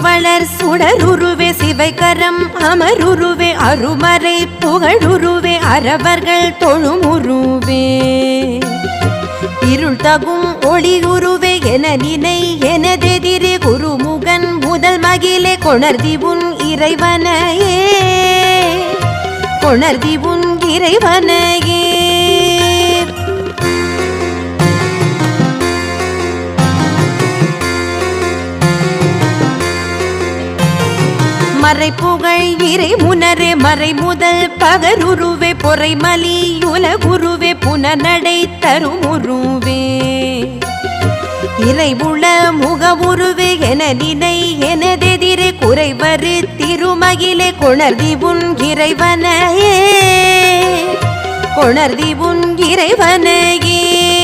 வளர் சுடருருவே சிவைக்கரம் அமருருவே அருமறை புகழுருவே அறவர்கள் தொழுமுருவே. இருள் தகும் ஒளியுருவே என நினை எனதெதிரே குருமுகன் முதல் மகிழே கொணர்தி உன் இறைவனையே. கொணர்தி உன் இறைவனையே. மறை புகழ் இறை முனரே மறை முதல் பகருருவே பொறை மலி உலகுருவே புனநடை தருமுருவே இறைவுள முகவுருவே என நினை எனதெதிரே குறைவரு திருமகிலே கொணர்தி உன் இறைவனையே. கொணர்தி உன் இறைவனையே.